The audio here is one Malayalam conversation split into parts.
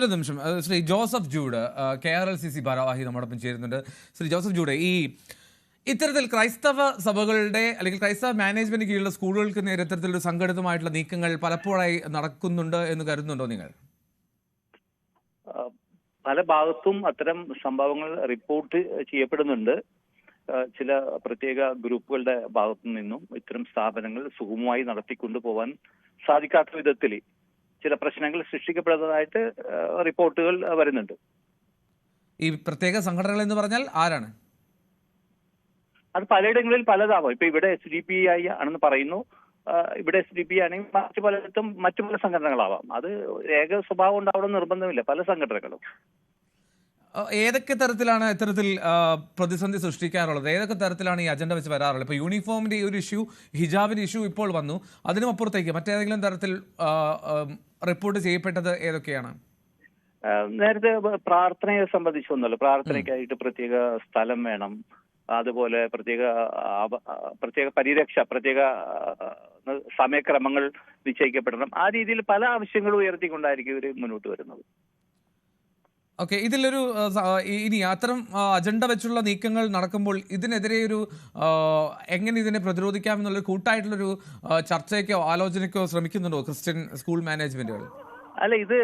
ഒരു നിമിഷം. Shri Joseph Jude K R L C C ഭാരവാഹി നമ്മോടൊപ്പം ചേരുന്നുണ്ട്. ശ്രീ ജോസഫ് ജൂഡ് ഈ ഇത്തരത്തിൽ ക്രൈസ്തവ സഭകളുടെ അല്ലെങ്കിൽ ക്രൈസ്തവ മാനേജ്മെന്റ് കീഴിലുള്ള സ്കൂളുകൾക്ക് നേരെ ഇത്തരത്തിലൊരു സംഘടിതമായിട്ടുള്ള നീക്കങ്ങൾ പലപ്പോഴായി നടക്കുന്നുണ്ട് എന്ന് കരുതുന്നുണ്ടോ നിങ്ങൾ? പല ഭാഗത്തും അത്തരം സംഭവങ്ങൾ റിപ്പോർട്ട് ചെയ്യപ്പെടുന്നുണ്ട്. ചില പ്രത്യേക ഗ്രൂപ്പുകളുടെ ഭാഗത്തു നിന്നും ഇത്തരം സ്ഥാപനങ്ങൾ സുഗമമായി നടത്തിക്കൊണ്ടു പോവാൻ സാധിക്കാത്ത വിധത്തിൽ ചില പ്രശ്നങ്ങൾ സൃഷ്ടിക്കപ്പെടുന്നതായിട്ട് റിപ്പോർട്ടുകൾ വരുന്നുണ്ട്. ഈ പ്രത്യേക സംഘടനകൾ എന്ന് പറഞ്ഞാൽ ആരാണ്? അത് പലയിടങ്ങളിൽ പലതാവാം. ഇപ്പൊ ഇവിടെ എസ് ഡി പി ഐ ആണെന്ന് പറയുന്നു. ഇവിടെ എസ് ഡി പി ആണെങ്കിൽ മറ്റു പലയിടത്തും മറ്റു പല സംഘടനകളാവാം. അത് ഏക സ്വഭാവം ഉണ്ടാവണം നിർബന്ധമില്ല. പല സംഘടനകളും. ഏതൊക്കെ തരത്തിലാണ് ഇത്തരത്തിൽ പ്രതിസന്ധി സൃഷ്ടിക്കാറുള്ളത്? ഏതൊക്കെ തരത്തിലാണ് ഈ അജണ്ട വെച്ച് വരാറുള്ളത്? ഇപ്പോൾ യൂണിഫോമിന്റെ ഒരു ഇഷ്യൂ ഹിജാബിന്റെ ഇഷ്യൂ ഇപ്പോൾ വന്നു. അതിനും അപ്പുറത്തേക്ക് മറ്റേതെങ്കിലും തരത്തിൽ റിപ്പോർട്ട് ചെയ്യപ്പെട്ടത് ഏതൊക്കെയാണ്? നേരത്തെ പ്രാർത്ഥനയെ സംബന്ധിച്ച് ഒന്നുമല്ല പ്രാർത്ഥനയ്ക്കായിട്ട് പ്രത്യേക സ്ഥലം വേണം. അതുപോലെ പ്രത്യേക പ്രത്യേക പരിരക്ഷ പ്രത്യേക സമയക്രമങ്ങൾ നിശ്ചയിക്കപ്പെടണം. ആ രീതിയിൽ പല ആവശ്യങ്ങളും ഉയർത്തിക്കൊണ്ടായിരിക്കും ഇവർ മുന്നോട്ട് വരുന്നത്. ഓക്കെ ഇതിലൊരു ഇനി അത്തരം അജണ്ട വെച്ചുള്ള നീക്കങ്ങൾ നടക്കുമ്പോൾ ഇതിനെതിരെ ഒരു എങ്ങനെ ഇതിനെ പ്രതിരോധിക്കാമെന്നുള്ള കൂട്ടായിട്ടുള്ളൊരു ചർച്ചയ്ക്കോ ആലോചനയ്ക്കോ ശ്രമിക്കുന്നുണ്ടോ ക്രിസ്ത്യൻ സ്കൂൾ മാനേജ്മെന്റുകൾ? അല്ല ഇത്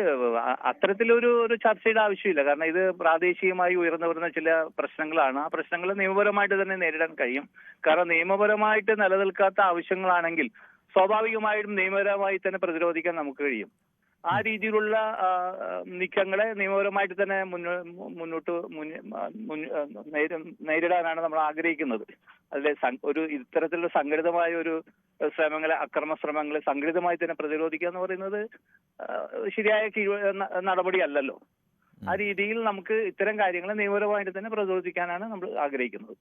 അത്തരത്തിലൊരു ഒരു ചർച്ചയുടെ ആവശ്യമില്ല. കാരണം ഇത് പ്രാദേശികമായി ഉയർന്നു വരുന്ന ചില പ്രശ്നങ്ങളാണ്. ആ പ്രശ്നങ്ങൾ നിയമപരമായിട്ട് തന്നെ നേരിടാൻ കഴിയും. കാരണം നിയമപരമായിട്ട് നിലനിൽക്കാത്ത ആവശ്യങ്ങളാണെങ്കിൽ സ്വാഭാവികമായിട്ടും നിയമപരമായി തന്നെ പ്രതിരോധിക്കാൻ നമുക്ക് കഴിയും. ആ രീതിയിലുള്ള നീക്കങ്ങളെ നിയമപരമായിട്ട് തന്നെ മുന്നോ- മുന്നോട്ട് മുന്ന- മുന്ന- നേരിടാനാണ് നമ്മൾ ആഗ്രഹിക്കുന്നത്. അതിലെ ഒരു ഇത്തരത്തിലുള്ള സംഘടിതമായ ഒരു ശ്രമങ്ങളെ അക്രമ ശ്രമങ്ങളെ സംഘടിതമായി തന്നെ പ്രതിരോധിക്കുക എന്ന് പറയുന്നത് ശരിയായ നടപടിയല്ലല്ലോ ആ രീതിയിൽ നമുക്ക് ഇത്തരം കാര്യങ്ങളെ നിയമപരമായിട്ട് തന്നെ പ്രതിരോധിക്കാനാണ് നമ്മൾ ആഗ്രഹിക്കുന്നത്.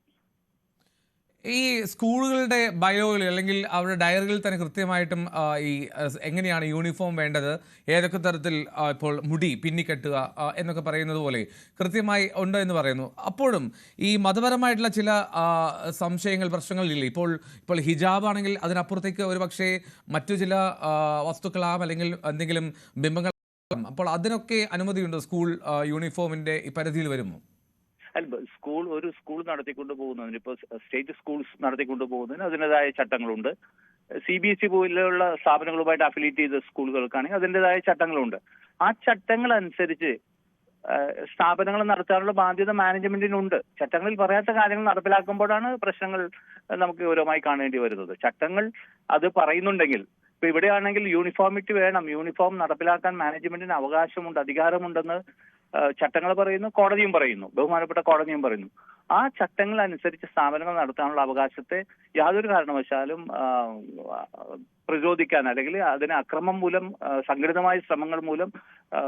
ഈ സ്കൂളുകളുടെ ബയോയിൽ അല്ലെങ്കിൽ അവരുടെ ഡയറികളിൽ തന്നെ കൃത്യമായിട്ടും ഈ എങ്ങനെയാണ് യൂണിഫോം വേണ്ടത് ഏതൊക്കെ തരത്തിൽ ഇപ്പോൾ മുടി പിന്നിക്കെട്ടുക എന്നൊക്കെ പറയുന്നത് പോലെ കൃത്യമായി ഉണ്ട് എന്ന് പറയുന്നു. അപ്പോഴും ഈ മതപരമായിട്ടുള്ള ചില സംശയങ്ങൾ പ്രശ്നങ്ങളില്ലേ? ഇപ്പോൾ ഇപ്പോൾ ഹിജാബ് ആണെങ്കിൽ അതിനപ്പുറത്തേക്ക് ഒരു പക്ഷേ മറ്റു ചില വസ്തുക്കളാം അല്ലെങ്കിൽ എന്തെങ്കിലും ബിംബങ്ങൾ അപ്പോൾ അതിനൊക്കെ അനുമതിയുണ്ടോ? സ്കൂൾ യൂണിഫോമിന്റെ പരിധിയിൽ വരുമോ അല്ല സ്കൂൾ ഒരു സ്കൂൾ നടത്തിക്കൊണ്ട് പോകുന്നതിന് ഇപ്പോൾ സ്റ്റേറ്റ് സ്കൂൾസ് നടത്തിക്കൊണ്ട് പോകുന്നതിന് അതിന്റെതായ ചട്ടങ്ങളുണ്ട്. സി ബി എസ് ഇ പോലുള്ള സ്ഥാപനങ്ങളുമായിട്ട് അഫിലിയേറ്റ് ചെയ്ത സ്കൂളുകൾക്കാണെങ്കിൽ അതിന്റെതായ ചട്ടങ്ങളുണ്ട്. ആ ചട്ടങ്ങൾ അനുസരിച്ച് സ്ഥാപനങ്ങൾ നടത്താനുള്ള ബാധ്യത മാനേജ്മെന്റിനുണ്ട്. ചട്ടങ്ങളിൽ പറയാത്ത കാര്യങ്ങൾ നടപ്പിലാക്കുമ്പോഴാണ് പ്രശ്നങ്ങൾ നമുക്ക് ഗൗരവമായി കാണേണ്ടി വരുന്നത്. ചട്ടങ്ങൾ അത് പറയുന്നുണ്ടെങ്കിൽ ഇപ്പൊ ഇവിടെയാണെങ്കിൽ യൂണിഫോമിറ്റി വേണം. യൂണിഫോം നടപ്പിലാക്കാൻ മാനേജ്മെന്റിന് അവകാശമുണ്ട് അധികാരമുണ്ടെന്ന് ചട്ടങ്ങൾ പറയുന്നു കോടതിയും പറയുന്നു. ബഹുമാനപ്പെട്ട കോടതിയും പറയുന്നു. ആ ചട്ടങ്ങൾ അനുസരിച്ച് സ്ഥാപനങ്ങൾ നടത്താനുള്ള അവകാശത്തെ യാതൊരു കാരണവശാലും പ്രതിരോധിക്കാൻ അല്ലെങ്കിൽ അതിനെ അക്രമം മൂലം സംഘടിതമായ ശ്രമങ്ങൾ മൂലം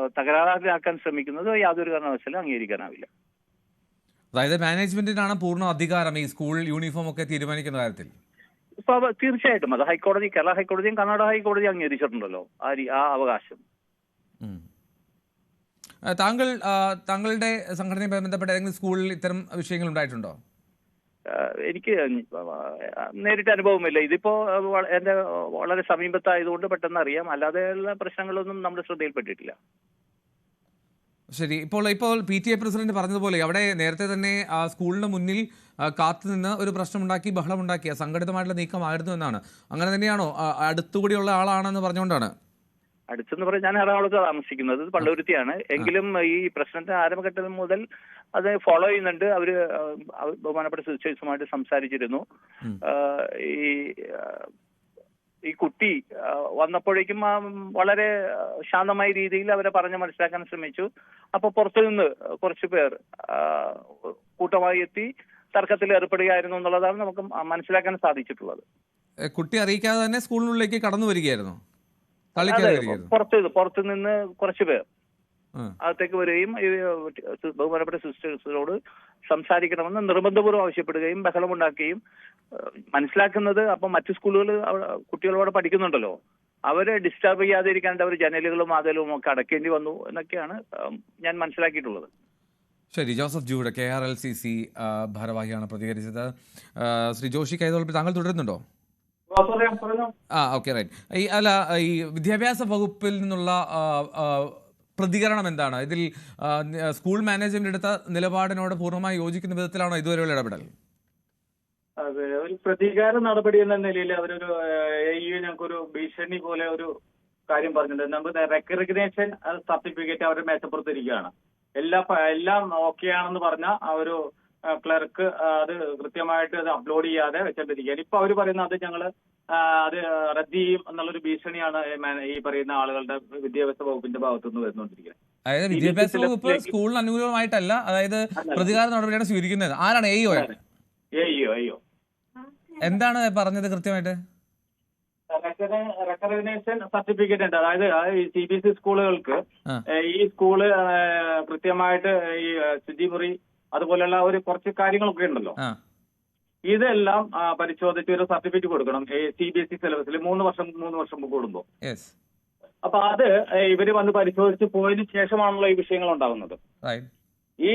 തകരാറിലാക്കാൻ ശ്രമിക്കുന്നത് യാതൊരു കാരണവശാലും അംഗീകരിക്കാനാവില്ല. അതായത് മാനേജ്മെന്റിനാണ് പൂർണ അധികാരം ഈ സ്കൂൾ യൂണിഫോം ഒക്കെ തീരുമാനിക്കുന്ന കാര്യത്തിൽ? തീർച്ചയായിട്ടും. അത് ഹൈക്കോടതി കേരള ഹൈക്കോടതിയും കർണാടക ഹൈക്കോടതിയും അംഗീകരിച്ചിട്ടുണ്ടല്ലോ ആ അവകാശം. താങ്കൾ താങ്കളുടെ സംഘടനയുമായി ബന്ധപ്പെട്ട ഏതെങ്കിലും സ്കൂളിൽ ഇത്തരം വിഷയങ്ങൾ ഉണ്ടായിട്ടുണ്ടോ? എനിക്ക് നേരിട്ട് അനുഭവമില്ല. ഇതിപ്പോ എന്റെ വളരെ സമീപത്തായതുകൊണ്ട് പെട്ടെന്ന് അറിയാം. അല്ലാതെയുള്ള പ്രശ്നങ്ങളൊന്നും നമ്മുടെ ശ്രദ്ധയിൽപ്പെട്ടിട്ടില്ല. ശരി. ഇപ്പോൾ ഇപ്പോൾ പി ടി എ പ്രസിഡന്റ് പറഞ്ഞതുപോലെ അവിടെ നേരത്തെ തന്നെ സ്കൂളിന് മുന്നിൽ കാത്തുനിന്ന് ഒരു പ്രശ്നമുണ്ടാക്കി ബഹളമുണ്ടാക്കിയ സംഘടിതമായിട്ടുള്ള നീക്കമായിരുന്നു എന്നാണ്. അങ്ങനെ തന്നെയാണോ അടുത്തുകൂടിയുള്ള ആളാണെന്ന് പറഞ്ഞുകൊണ്ടാണ്? അടുത്തെന്ന് പറഞ്ഞാൽ ഞാൻ എറണാകുളത്ത് താമസിക്കുന്നത്. പള്ളുരുത്തിയാണ്. എങ്കിലും ഈ പ്രശ്നത്തിന്റെ ആരംഭഘട്ടം മുതൽ അത് ഫോളോ ചെയ്യുന്നുണ്ട്. അവർ ബഹുമാനപ്പെട്ട സിസ്റ്റേഴ്സുമായിട്ട് സംസാരിച്ചിരുന്നു. ഈ ഈ കുട്ടി വന്നപ്പോഴേക്കും വളരെ ശാന്തമായ രീതിയിൽ അവരെ പറഞ്ഞ് മനസ്സിലാക്കാൻ ശ്രമിച്ചു. അപ്പൊ പുറത്തു നിന്ന് കുറച്ചു പേർ കൂട്ടമായി എത്തി തർക്കത്തിൽ ഏർപ്പെടുകയായിരുന്നു എന്നുള്ളതാണ് നമുക്ക് മനസ്സിലാക്കാൻ സാധിച്ചിട്ടുള്ളത്. കുട്ടി അറിയിക്കാതെ തന്നെ സ്കൂളിനുള്ളിലേക്ക് കടന്നു വരികയായിരുന്നു. പുറത്ത് പുറത്തു നിന്ന് കുറച്ച് പേർ. അകത്തേക്ക് വരികയും ഈ ബഹുമാനപ്പെട്ട സിസ്റ്റേഴ്സിനോട് സംസാരിക്കണമെന്ന് നിർബന്ധപൂർവം ആവശ്യപ്പെടുകയും ബഹളമുണ്ടാക്കുകയും മനസ്സിലാക്കുന്നത് അപ്പൊ മറ്റു സ്കൂളുകൾ കുട്ടികളോട് പഠിക്കുന്നുണ്ടല്ലോ. അവരെ ഡിസ്റ്റർബ് ചെയ്യാതിരിക്കാണ്ട് അവർ ജനലുകളും വാതിലും ഒക്കെ അടക്കേണ്ടി വന്നു എന്നൊക്കെയാണ് ഞാൻ മനസ്സിലാക്കിയിട്ടുള്ളത്. ശരി Joseph Jude K R L C C ഭാരവാഹിയാണ് പ്രതികരിച്ചത്. ശ്രീ ജോഷി കൈതോൽപ്പി താങ്കൾ തുടരുന്നുണ്ടോ? ആ ഓക്കെ റൈറ്റ് ഈ അല്ല ഈ വിദ്യാഭ്യാസ വകുപ്പിൽ നിന്നുള്ള പ്രതികരണം എന്താണ്? ഇതിൽ സ്കൂൾ മാനേജ്മെന്റ് എടുത്ത നിലപാടിനോട് പൂർണമായി യോജിക്കുന്ന വിധത്തിലാണോ ഇതുവരെയുള്ള ഇടപെടൽ? അതെ ഒരു പ്രതികാര നടപടി എന്ന നിലയിൽ അവരൊരു ഞങ്ങൾക്കൊരു ഭീഷണി പോലെ ഒരു കാര്യം പറഞ്ഞിട്ടുണ്ട്. നമുക്ക് റെക്കഗ്നേഷൻ സർട്ടിഫിക്കറ്റ് അവർ മേശപ്പുറത്തിരിക്കുകയാണ് എല്ലാ എല്ലാം ഓക്കെ ആണെന്ന് പറഞ്ഞ ആ ഒരു ക്ലർക്ക് അത് കൃത്യമായിട്ട് അത് അപ്ലോഡ് ചെയ്യാതെ വെച്ചിട്ടിരിക്കുകയാണ്. ഇപ്പൊ അവർ പറയുന്ന അത് ഞങ്ങൾ അത് റദ്ദ് ചെയ്യും എന്നുള്ളൊരു ഭീഷണിയാണ് ഈ പറയുന്ന ആളുകളുടെ വിദ്യാഭ്യാസ വകുപ്പിന്റെ ഭാഗത്തുനിന്ന് വരുന്നുകൊണ്ടിരിക്കുന്നത് അതായത് വിദ്യാഭ്യാസ വകുപ്പ് സ്കൂളിന് അനുകൂലമായിട്ടല്ല അതായത്. പ്രതികാര നടപടിയാണ് സ്വീകരിക്കുന്നത്. ആരാണ് എയ്യോ എയ്യോ അയ്യോ എന്താണ് പറഞ്ഞത് കൃത്യമായിട്ട്? റെക്കഗ്നേഷൻ സർട്ടിഫിക്കറ്റ് ഉണ്ട്. അതായത് സി ബി എസ് ഇ സ്കൂളുകൾക്ക് ഈ സ്കൂൾ കൃത്യമായിട്ട് ഈ ശുചിമുറി അതുപോലെയുള്ള ഒരു കുറച്ച് കാര്യങ്ങളൊക്കെ ഉണ്ടല്ലോ. ഇതെല്ലാം പരിശോധിച്ച് ഒരു സർട്ടിഫിക്കറ്റ് കൊടുക്കണം. സി ബി എസ് ഇ സിലബസിൽ മൂന്ന് വർഷം മൂന്ന് വർഷം കൂടുമ്പോൾ അപ്പൊ അത് ഇവർ വന്ന് പരിശോധിച്ച് പോയതിനു ശേഷമാണല്ലോ ഈ വിഷയങ്ങൾ ഉണ്ടാകുന്നത്. ഈ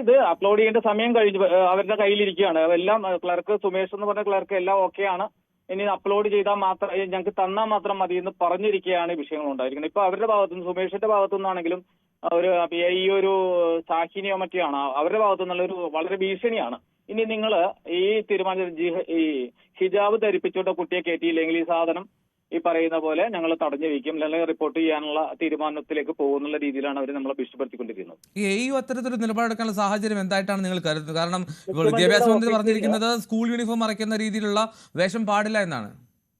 ഇത് അപ്ലോഡ് ചെയ്യേണ്ട സമയം കഴിഞ്ഞു അവരുടെ കയ്യിലിരിക്കുകയാണ്. എല്ലാം ക്ലർക്ക് സുമേഷ് എന്ന് പറഞ്ഞ ക്ലർക്ക് എല്ലാം ഓക്കെ ആണ് ഇനി അപ്ലോഡ് ചെയ്താൽ മാത്രം ഞങ്ങൾക്ക് തന്നാൽ മാത്രം മതി എന്ന് പറഞ്ഞിരിക്കുകയാണ് ഈ വിഷയങ്ങൾ ഉണ്ടായിരിക്കുന്നത് ഇപ്പൊ അവരുടെ ഭാഗത്തുനിന്ന് സുമേഷിന്റെ ഭാഗത്തുനിന്നാണെങ്കിലും ഒരു ഈ ഒരു സാഹിനിയോ ആണ് അവരുടെ ഭാഗത്തുനിന്നുള്ള ഒരു വളരെ ഭീഷണിയാണ്. ഇനി നിങ്ങൾ ഈ തീരുമാനം ഈ ഹിജാബ് ധരിപ്പിച്ചുകൊണ്ട് കുട്ടിയെ കയറ്റിയില്ലെങ്കിൽ ഈ സാധനം ഈ പറയുന്ന പോലെ ഞങ്ങൾ തടഞ്ഞു വയ്ക്കും അല്ലെങ്കിൽ റിപ്പോർട്ട് ചെയ്യാനുള്ള തീരുമാനത്തിലേക്ക് പോകുന്നുള്ള രീതിയിലാണ് അവർ നമ്മളെ ഭീഷണിപ്പെടുത്തിക്കൊണ്ടിരിക്കുന്നത്. ഈ അത്തരത്തിലൊരു നിലപാടെടുക്കാനുള്ള സാഹചര്യം എന്തായിട്ടാണ് നിങ്ങൾ കരുതുന്നത്? കാരണം വിദ്യാഭ്യാസ മന്ത്രി പറഞ്ഞിരിക്കുന്നത് സ്കൂൾ യൂണിഫോം മറയ്ക്കുന്ന രീതിയിലുള്ള വേഷം പാടില്ല എന്നാണ്.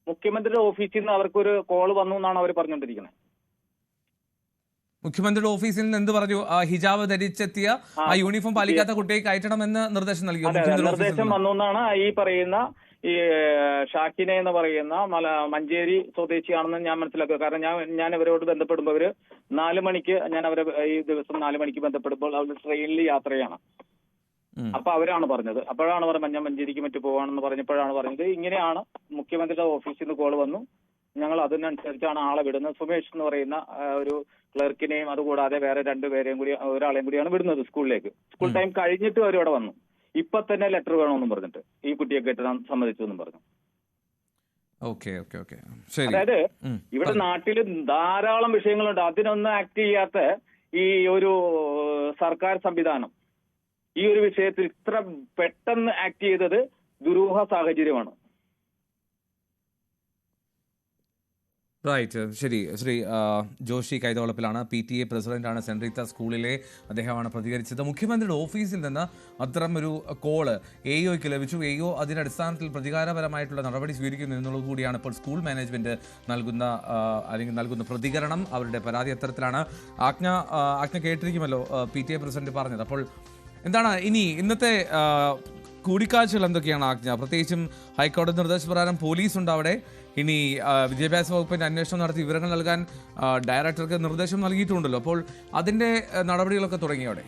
മുഖ്യമന്ത്രിയുടെ ഓഫീസിൽ നിന്ന് അവർക്കൊരു കോൾ വന്നു എന്നാണ് അവർ പറഞ്ഞുകൊണ്ടിരിക്കുന്നത്. മുഖ്യമന്ത്രിയുടെ ഓഫീസിൽ നിന്ന് എന്ത് പറഞ്ഞു? ഹിജാബ് ധരിച്ചെത്തിയ ആ യൂണിഫോം പാലിക്കാത്ത കുട്ടിയെ കയറ്റണമെന്ന് നിർദ്ദേശം നൽകി. നിർദ്ദേശം വന്നൊന്നാണ് വന്നു എന്നാണ് ഈ പറയുന്ന ഈ ഷാക്കിനെ എന്ന് പറയുന്ന മല മഞ്ചേരി സ്വദേശിയാണെന്ന് ഞാൻ മനസ്സിലാക്കുക. കാരണം ഞാൻ ഞാൻ ഇവരോട് ബന്ധപ്പെടുമ്പോൾ അവർ നാല് മണിക്ക് ഞാൻ അവരെ ഈ ദിവസം നാല് മണിക്ക് ബന്ധപ്പെടുമ്പോൾ അവർ ട്രെയിനിൽ യാത്രയാണ്. അപ്പൊ അവരാണ് പറഞ്ഞത്. അപ്പോഴാണ് പറഞ്ഞത് ഞാൻ മഞ്ചേരിക്ക് മറ്റു പോവാണെന്ന് പറഞ്ഞപ്പോഴാണ് പറഞ്ഞത്. ഇങ്ങനെയാണ് മുഖ്യമന്ത്രിയുടെ ഓഫീസിൽ നിന്ന് കോൾ വന്നു. ഞങ്ങൾ അതിനനുസരിച്ചാണ് ആളെ വിടുന്നത്. സുമേഷ് എന്ന് പറയുന്ന ഒരു ക്ലർക്കിനെയും അതുകൂടാതെ വേറെ രണ്ടുപേരെയും കൂടി ഒരാളെയും കൂടിയാണ് വിടുന്നത് സ്കൂളിലേക്ക്. സ്കൂൾ ടൈം കഴിഞ്ഞിട്ട് അവർ ഇവിടെ വന്നു. ഇപ്പൊ തന്നെ ലെറ്റർ വേണമെന്നും പറഞ്ഞിട്ട് ഈ കുട്ടിയെ കെട്ടിടാൻ സമ്മതിച്ചു എന്നും പറഞ്ഞു. Okay okay okay. ശരി. അതായത് ഇവിടെ നാട്ടിൽ ധാരാളം വിഷയങ്ങളുണ്ട്. അതിനൊന്നും ആക്ട് ചെയ്യാത്ത ഈ ഒരു സർക്കാർ സംവിധാനം ഈ ഒരു വിഷയത്തിൽ ഇത്ര പെട്ടെന്ന് ആക്ട് ചെയ്തത് ദുരൂഹ സാഹചര്യമാണ്. റൈറ്റ് ശരി. ശ്രീ ജോഷി കൈതോളപ്പിലാണ് പി ടി എ പ്രസിഡന്റാണ് സെൻട്രീത്ത സ്കൂളിലെ അദ്ദേഹമാണ് പ്രതികരിച്ചത്. മുഖ്യമന്ത്രിയുടെ ഓഫീസിൽ നിന്ന് അത്തരം ഒരു കോൾ എ ഒക്ക് ലഭിച്ചു. എ ഒ അതിന്റെ അടിസ്ഥാനത്തിൽ പ്രതികാരപരമായിട്ടുള്ള നടപടി സ്വീകരിക്കുന്നു എന്നുള്ളത് കൂടിയാണ് ഇപ്പോൾ സ്കൂൾ മാനേജ്മെന്റ് നൽകുന്ന അല്ലെങ്കിൽ നൽകുന്ന പ്രതികരണം. അവരുടെ പരാതി അത്തരത്തിലാണ്. ആജ്ഞ ആജ്ഞ കേട്ടിരിക്കുമല്ലോ പി ടി എ പ്രസിഡന്റ് പറഞ്ഞത്. അപ്പോൾ എന്താണ് ഇനി ഇന്നത്തെ കൂടിക്കാഴ്ചകൾ എന്തൊക്കെയാണ് ആജ്ഞ? പ്രത്യേകിച്ചും ഹൈക്കോടതി നിർദ്ദേശപ്രകാരം പോലീസ് ഉണ്ട് അവിടെ. ഇനി വിദ്യാഭ്യാസ വകുപ്പിന്റെ അന്വേഷണം നടത്തി വിവരങ്ങൾ നൽകാൻ ഡയറക്ടർക്ക് നിർദ്ദേശം നൽകിയിട്ടുണ്ടല്ലോ. അപ്പോൾ അതിന്റെ നടപടികളൊക്കെ തുടങ്ങിയോടെ